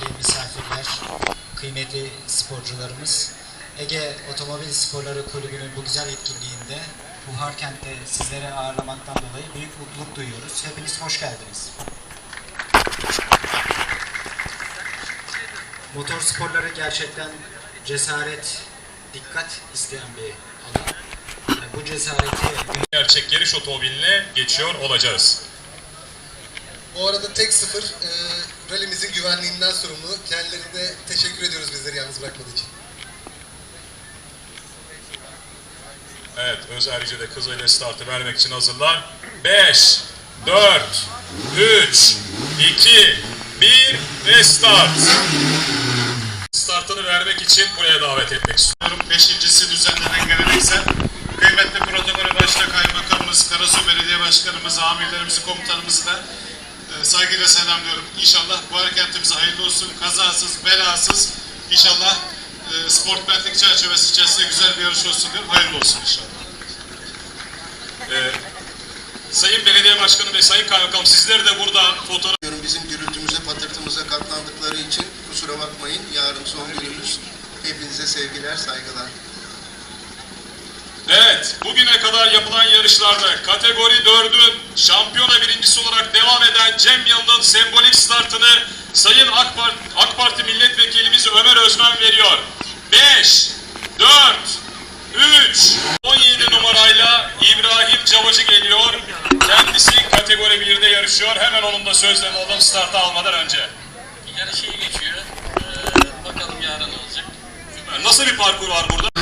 değerli misafirler, kıymetli sporcularımız. Ege Otomobil Sporları Kulübü'nün bu güzel etkinliğinde Buhar Kent'te sizleri ağırlamaktan dolayı büyük mutluluk duyuyoruz. Hepiniz hoş geldiniz. Motor sporları gerçekten cesaret, dikkat isteyen bir alan. Yani bu cesareti gerçek yarış otomobiline geçiyor olacağız. Bu arada tek sıfır e, rallimizin güvenliğinden sorumlu. Kendilerine teşekkür ediyoruz bizleri yalnız bırakmadığı için. Evet, özellikle de Kızıl'la startı vermek için hazırlar. 5, 4, 3, 2, 1 ve start. Startını vermek için buraya davet etmek istiyorum. Beşincisi düzenlenen geleneksel. Kıymetli protokolü başta kaymakamımız, Karasu Belediye Başkanımız, amirlerimizi, e, saygıyla selamlıyorum. İnşallah bu hareketimize hayırlı olsun, kazasız, belasız. İnşallah e, sportmenlik çerçevesi içerisinde güzel bir yarış olsun diyorum. Hayırlı olsun inşallah. Ee, Sayın Belediye Başkanı ve Sayın Kaymakam sizleri de burada fotoğraf bizim gürültümüze, patırtımıza katlandıkları için kusura bakmayın. Yarın son günümüz. Hepinize sevgiler, saygılar. Evet, bugüne kadar yapılan yarışlarda kategori 4'ün şampiyona birincisi olarak Cem Yılmaz'ın sembolik startını Sayın AK Parti, AK Parti Milletvekilimiz Ömer Özmen veriyor. 5, 4, 3, 17 numarayla İbrahim Cavacı geliyor. Kendisi kategori 1'de yarışıyor. Hemen onun da sözlerini alalım startı almadan önce. Yarış iyi geçiyor. Ee, bakalım yarın olacak. Nasıl bir parkur var burada?